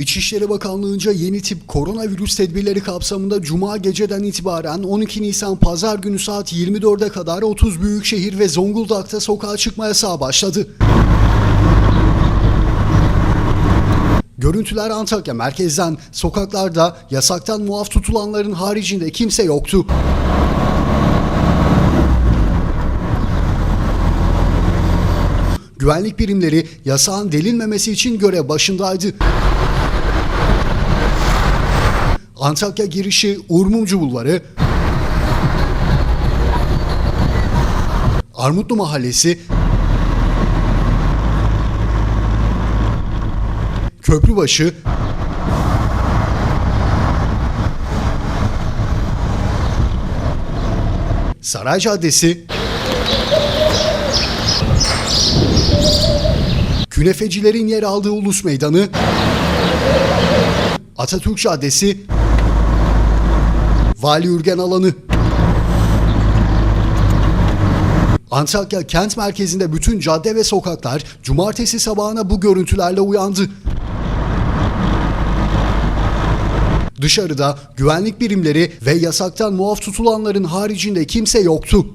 İçişleri Bakanlığı'nca yeni tip koronavirüs tedbirleri kapsamında Cuma geceden itibaren 12 Nisan Pazar günü saat 24'e kadar 30 büyükşehir ve Zonguldak'ta sokağa çıkma yasağı başladı. Görüntüler Antakya merkezden sokaklarda yasaktan muaf tutulanların haricinde kimse yoktu. Güvenlik birimleri yasağın delinmemesi için görev başındaydı. Antakya girişi Urmumcu Bulvarı, Armutlu Mahallesi, Köprübaşı, Saray Caddesi, Künefecilerin yer aldığı Ulus Meydanı, Atatürk Caddesi, Vali Ürgen Alanı. Antakya kent merkezinde bütün cadde ve sokaklar cumartesi sabahına bu görüntülerle uyandı. Dışarıda güvenlik birimleri ve yasaktan muaf tutulanların haricinde kimse yoktu.